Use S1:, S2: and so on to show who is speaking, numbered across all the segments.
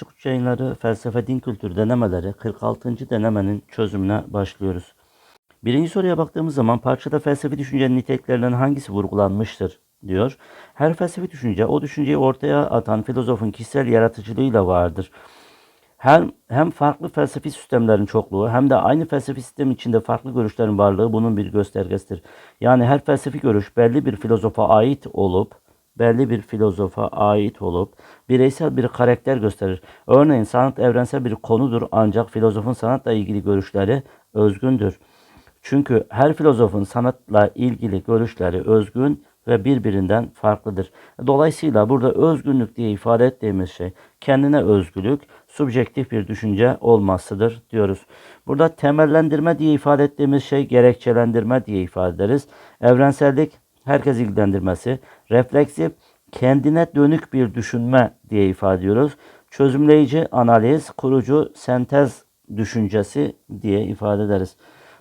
S1: Çıkış yayınları felsefe din kültür denemeleri 46. denemenin çözümüne başlıyoruz. Birinci soruya baktığımız zaman parçada felsefi düşüncenin niteliklerinden hangisi vurgulanmıştır diyor. Her felsefi düşünce o düşünceyi ortaya atan filozofun kişisel yaratıcılığıyla vardır. Hem, hem farklı felsefi sistemlerin çokluğu hem de aynı felsefi sistem içinde farklı görüşlerin varlığı bunun bir göstergesidir. Yani her felsefi görüş belli bir filozofa ait olup belli bir filozofa ait olup bireysel bir karakter gösterir. Örneğin sanat evrensel bir konudur ancak filozofun sanatla ilgili görüşleri özgündür. Çünkü her filozofun sanatla ilgili görüşleri özgün ve birbirinden farklıdır. Dolayısıyla burada özgünlük diye ifade ettiğimiz şey kendine özgürlük, subjektif bir düşünce olmasıdır diyoruz. Burada temellendirme diye ifade ettiğimiz şey gerekçelendirme diye ifade ederiz. Evrensellik herkes ilgilendirmesi, refleksif kendine dönük bir düşünme diye ifade ediyoruz. Çözümleyici analiz, kurucu sentez düşüncesi diye ifade ederiz.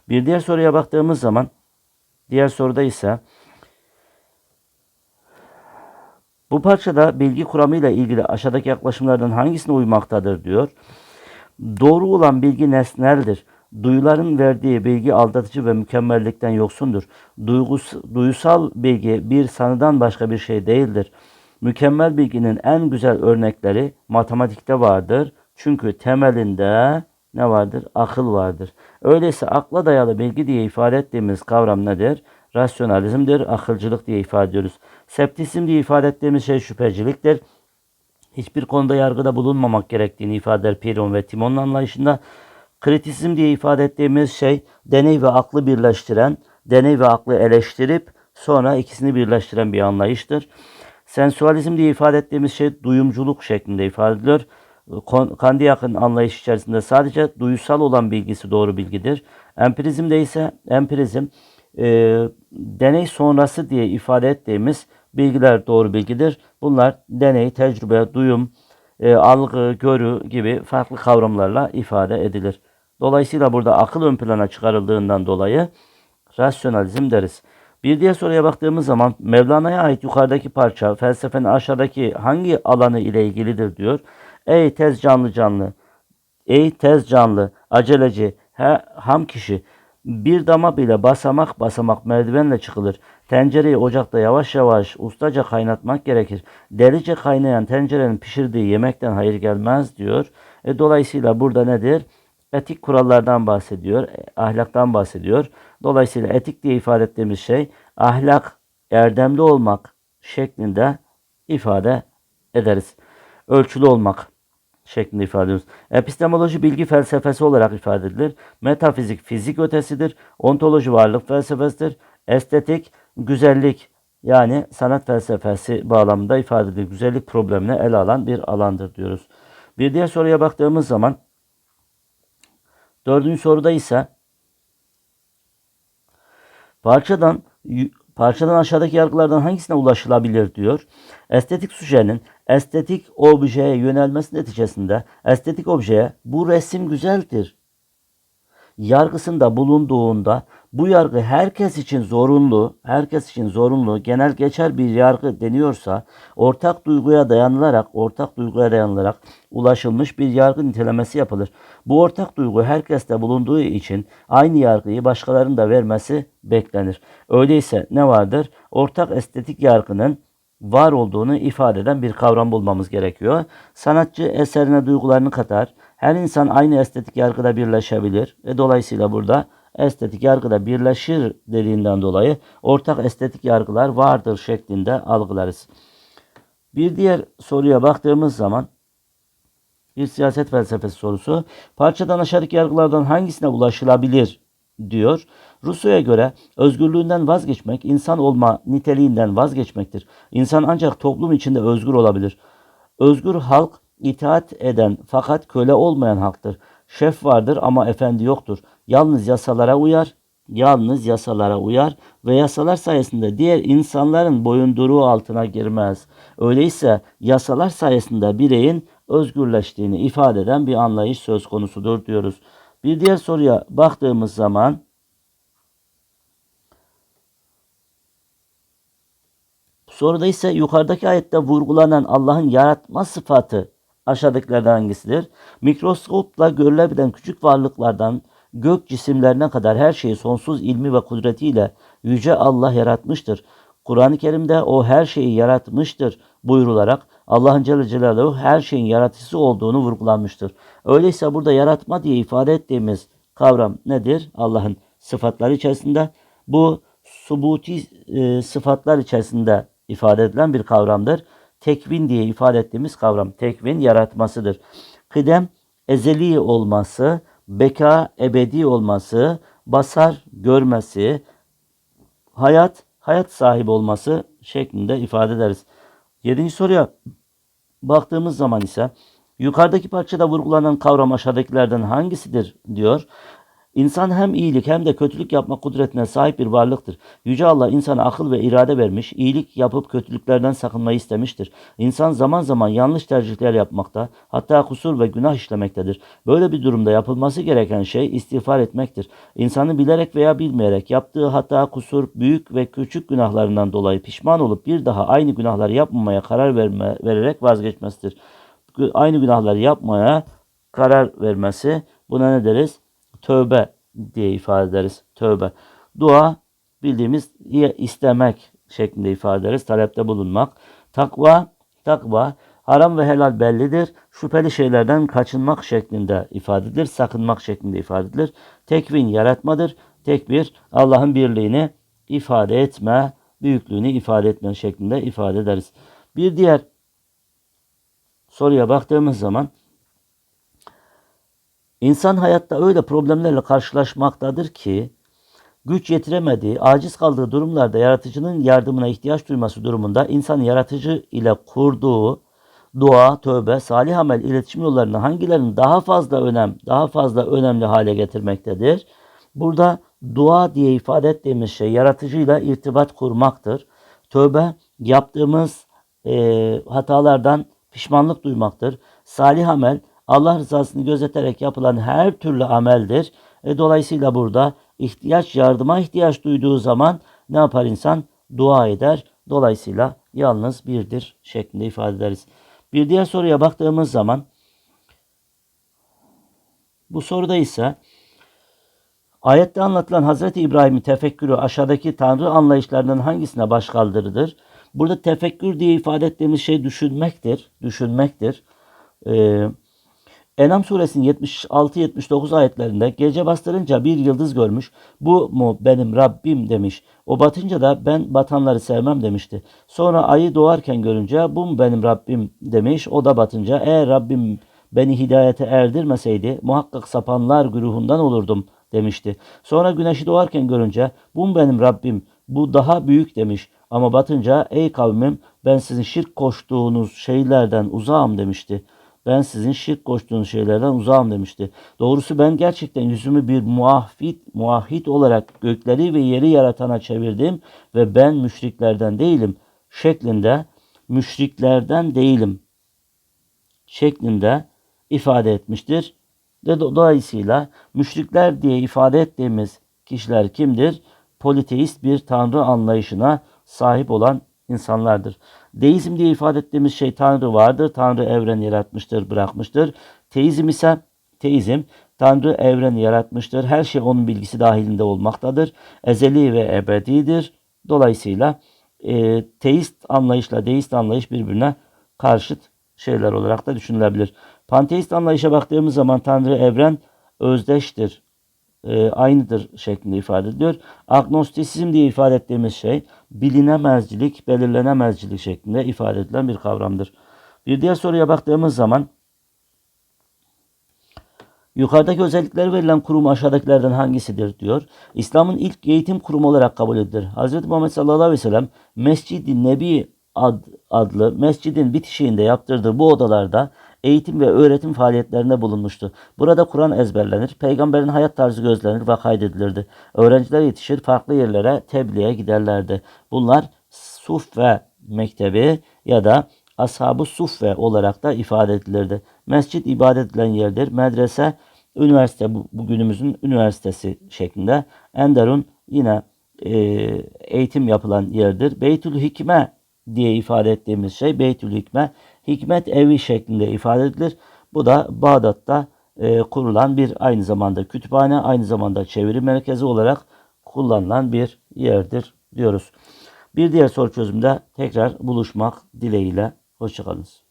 S1: Bir diğer soruya baktığımız zaman diğer soruda ise bu parçada bilgi kuramıyla ilgili aşağıdaki yaklaşımlardan hangisine uymaktadır diyor. Doğru olan bilgi nesneldir. Duyuların verdiği bilgi aldatıcı ve mükemmellikten yoksundur. Duygus, duysal bilgi bir sanıdan başka bir şey değildir. Mükemmel bilginin en güzel örnekleri matematikte vardır. Çünkü temelinde ne vardır? Akıl vardır. Öyleyse akla dayalı bilgi diye ifade ettiğimiz kavram nedir? Rasyonalizmdir, akılcılık diye ifade ediyoruz. Septisizm diye ifade ettiğimiz şey şüpheciliktir. Hiçbir konuda yargıda bulunmamak gerektiğini ifade eder Piron ve Timon'un anlayışında. Kritisizm diye ifade ettiğimiz şey deney ve aklı birleştiren, deney ve aklı eleştirip sonra ikisini birleştiren bir anlayıştır. Sensualizm diye ifade ettiğimiz şey duyumculuk şeklinde ifade edilir. Kandiyak'ın anlayış içerisinde sadece duysal olan bilgisi doğru bilgidir. Empirizmde ise empirizm e, deney sonrası diye ifade ettiğimiz bilgiler doğru bilgidir. Bunlar deney, tecrübe, duyum, e, algı, görü gibi farklı kavramlarla ifade edilir. Dolayısıyla burada akıl ön plana çıkarıldığından dolayı rasyonalizm deriz. Bir diğer soruya baktığımız zaman Mevlana'ya ait yukarıdaki parça felsefenin aşağıdaki hangi alanı ile ilgilidir diyor. Ey tez canlı canlı, ey tez canlı, aceleci, he, ham kişi, bir dama bile basamak basamak merdivenle çıkılır. Tencereyi ocakta yavaş yavaş ustaca kaynatmak gerekir. Delice kaynayan tencerenin pişirdiği yemekten hayır gelmez diyor. E, dolayısıyla burada nedir? Etik kurallardan bahsediyor, e, ahlaktan bahsediyor. Dolayısıyla etik diye ifade ettiğimiz şey ahlak, erdemli olmak şeklinde ifade ederiz. Ölçülü olmak şeklinde ifade ediyoruz. Epistemoloji bilgi felsefesi olarak ifade edilir. Metafizik fizik ötesidir. Ontoloji varlık felsefesidir. Estetik güzellik yani sanat felsefesi bağlamında ifade edilir. Güzellik problemine ele alan bir alandır diyoruz. Bir diğer soruya baktığımız zaman dördüncü soruda ise parçadan Parçadan aşağıdaki yargılardan hangisine ulaşılabilir diyor. Estetik sujenin estetik objeye yönelmesi neticesinde estetik objeye bu resim güzeldir. Yargısında bulunduğunda bu yargı herkes için zorunlu, herkes için zorunlu, genel geçer bir yargı deniyorsa ortak duyguya dayanılarak, ortak duyguya dayanılarak ulaşılmış bir yargı nitelemesi yapılır. Bu ortak duygu herkeste bulunduğu için aynı yargıyı başkalarının da vermesi beklenir. Öyleyse ne vardır? Ortak estetik yargının var olduğunu ifade eden bir kavram bulmamız gerekiyor. Sanatçı eserine duygularını katar. Her insan aynı estetik yargıda birleşebilir. ve dolayısıyla burada estetik yargıda birleşir dediğinden dolayı ortak estetik yargılar vardır şeklinde algılarız. Bir diğer soruya baktığımız zaman bir siyaset felsefesi sorusu. Parçadan aşağıdaki yargılardan hangisine ulaşılabilir diyor. Rousseau'ya göre özgürlüğünden vazgeçmek insan olma niteliğinden vazgeçmektir. İnsan ancak toplum içinde özgür olabilir. Özgür halk itaat eden fakat köle olmayan halktır. Şef vardır ama efendi yoktur. Yalnız yasalara uyar, yalnız yasalara uyar ve yasalar sayesinde diğer insanların boyunduruğu altına girmez. Öyleyse yasalar sayesinde bireyin özgürleştiğini ifade eden bir anlayış söz konusudur diyoruz. Bir diğer soruya baktığımız zaman Soruda ise yukarıdaki ayette vurgulanan Allah'ın yaratma sıfatı aşağıdakilerden hangisidir? Mikroskopla görülebilen küçük varlıklardan gök cisimlerine kadar her şeyi sonsuz ilmi ve kudretiyle yüce Allah yaratmıştır. Kur'an-ı Kerim'de o her şeyi yaratmıştır buyurularak Allah'ın Celle Celaluhu her şeyin yaratıcısı olduğunu vurgulanmıştır. Öyleyse burada yaratma diye ifade ettiğimiz kavram nedir? Allah'ın sıfatları içerisinde bu subuti e, sıfatlar içerisinde ifade edilen bir kavramdır. Tekvin diye ifade ettiğimiz kavram. Tekvin yaratmasıdır. Kıdem ezeli olması, beka ebedi olması, basar görmesi, hayat hayat sahibi olması şeklinde ifade ederiz. Yedinci soruya baktığımız zaman ise yukarıdaki parçada vurgulanan kavram aşağıdakilerden hangisidir diyor. İnsan hem iyilik hem de kötülük yapma kudretine sahip bir varlıktır. Yüce Allah insana akıl ve irade vermiş, iyilik yapıp kötülüklerden sakınmayı istemiştir. İnsan zaman zaman yanlış tercihler yapmakta, hatta kusur ve günah işlemektedir. Böyle bir durumda yapılması gereken şey istiğfar etmektir. İnsanın bilerek veya bilmeyerek yaptığı hata, kusur, büyük ve küçük günahlarından dolayı pişman olup bir daha aynı günahları yapmamaya karar verme, vererek vazgeçmesidir. Aynı günahları yapmaya karar vermesi buna ne deriz? Tövbe diye ifade ederiz. Tövbe. Dua bildiğimiz istemek şeklinde ifade ederiz. Talepte bulunmak. Takva, takva haram ve helal bellidir. Şüpheli şeylerden kaçınmak şeklinde ifade edilir. Sakınmak şeklinde ifade edilir. Tekvin yaratmadır. Tekbir Allah'ın birliğini ifade etme, büyüklüğünü ifade etme şeklinde ifade ederiz. Bir diğer soruya baktığımız zaman İnsan hayatta öyle problemlerle karşılaşmaktadır ki güç yetiremediği, aciz kaldığı durumlarda yaratıcının yardımına ihtiyaç duyması durumunda insan yaratıcı ile kurduğu dua, tövbe, salih amel iletişim yollarını hangilerinin daha fazla önem, daha fazla önemli hale getirmektedir? Burada dua diye ifade ettiğimiz şey yaratıcıyla irtibat kurmaktır. Tövbe yaptığımız e, hatalardan pişmanlık duymaktır. Salih amel Allah rızasını gözeterek yapılan her türlü ameldir. E, dolayısıyla burada ihtiyaç, yardıma ihtiyaç duyduğu zaman ne yapar insan? Dua eder. Dolayısıyla yalnız birdir şeklinde ifade ederiz. Bir diğer soruya baktığımız zaman bu soruda ise ayette anlatılan Hazreti İbrahim'in tefekkürü aşağıdaki tanrı anlayışlarından hangisine baş kaldırıdır? Burada tefekkür diye ifade ettiğimiz şey düşünmektir. Düşünmektir. Ee, Enam suresinin 76-79 ayetlerinde gece bastırınca bir yıldız görmüş. Bu mu benim Rabbim demiş. O batınca da ben batanları sevmem demişti. Sonra ayı doğarken görünce bu mu benim Rabbim demiş. O da batınca eğer Rabbim beni hidayete erdirmeseydi muhakkak sapanlar güruhundan olurdum demişti. Sonra güneşi doğarken görünce bu mu benim Rabbim bu daha büyük demiş. Ama batınca ey kavmim ben sizin şirk koştuğunuz şeylerden uzağım demişti.'' Ben sizin şirk koştuğunuz şeylerden uzağım demişti. Doğrusu ben gerçekten yüzümü bir muahhit, muahhit olarak gökleri ve yeri yaratana çevirdim ve ben müşriklerden değilim şeklinde müşriklerden değilim şeklinde ifade etmiştir. Ve dolayısıyla müşrikler diye ifade ettiğimiz kişiler kimdir? Politeist bir tanrı anlayışına sahip olan insanlardır. Deizm diye ifade ettiğimiz şey Tanrı vardır. Tanrı evreni yaratmıştır, bırakmıştır. Teizm ise teizm Tanrı evreni yaratmıştır. Her şey onun bilgisi dahilinde olmaktadır. Ezeli ve ebedidir. Dolayısıyla e, teist anlayışla deist anlayış birbirine karşıt şeyler olarak da düşünülebilir. Panteist anlayışa baktığımız zaman Tanrı evren özdeştir, e, aynıdır şeklinde ifade ediyor. Agnostisizm diye ifade ettiğimiz şey bilinemezcilik, belirlenemezcilik şeklinde ifade edilen bir kavramdır. Bir diğer soruya baktığımız zaman Yukarıdaki özellikleri verilen kurum aşağıdakilerden hangisidir diyor. İslam'ın ilk eğitim kurumu olarak kabul edilir. Hz. Muhammed sallallahu aleyhi ve sellem Mescid-i Nebi ad, adlı mescidin bitişiğinde yaptırdığı bu odalarda eğitim ve öğretim faaliyetlerinde bulunmuştu. Burada Kur'an ezberlenir, peygamberin hayat tarzı gözlenir ve kaydedilirdi. Öğrenciler yetişir, farklı yerlere tebliğe giderlerdi. Bunlar Suffe Mektebi ya da Ashab-ı Suffe olarak da ifade edilirdi. Mescit ibadet edilen yerdir. Medrese, üniversite, bugünümüzün üniversitesi şeklinde. Enderun yine e, eğitim yapılan yerdir. Beytül Hikme diye ifade ettiğimiz şey Beytül Hikme hikmet evi şeklinde ifade edilir. Bu da Bağdat'ta e, kurulan bir aynı zamanda kütüphane, aynı zamanda çeviri merkezi olarak kullanılan bir yerdir diyoruz. Bir diğer soru çözümde tekrar buluşmak dileğiyle. Hoşçakalınız.